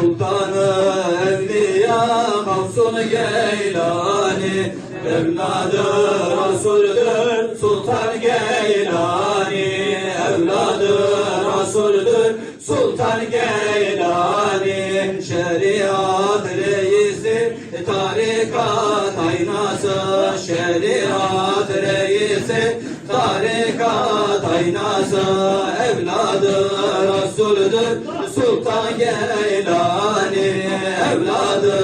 Sultanı Evliya Gavsun Geylani. Evladı Resul'dür Sultan Geylani. Evladı Resul'dür Sultan Geylani. Şeriat reisi Tarikat aynası. Şeriat reisi Tarikat aynası. Evladı Resul'dür Sultan Geylani Evladı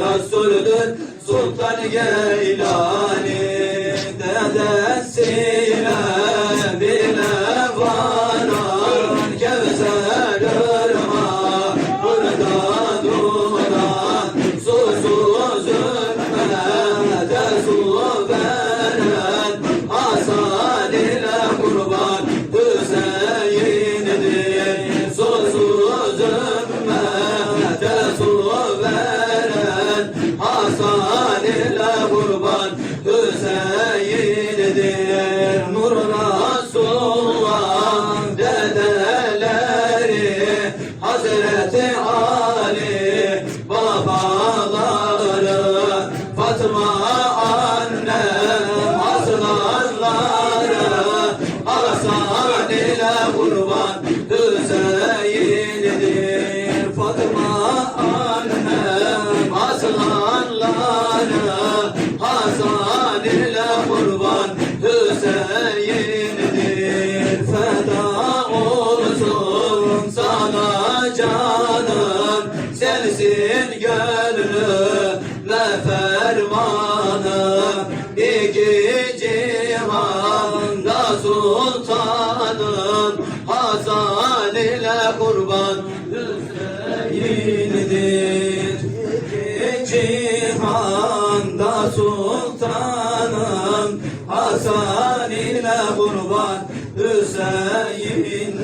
Resul'dür Sultan Geylani Dedesiyle bile varan Kevser Hasan ile kurban Hüseyin'dir. Nur Resulullah dedeleri Hazreti Ali babaları Fatma annem aslanları Hasan ile kurban Hasan ile kurban Hüseyin'dir Feda olsun sana canım Sensin gönlüme fermanım İki cihanda sultanım Hasan ile kurban Hüseyin'dir İki cihanda sultanım Hasan ile kurban Hüseyin'dir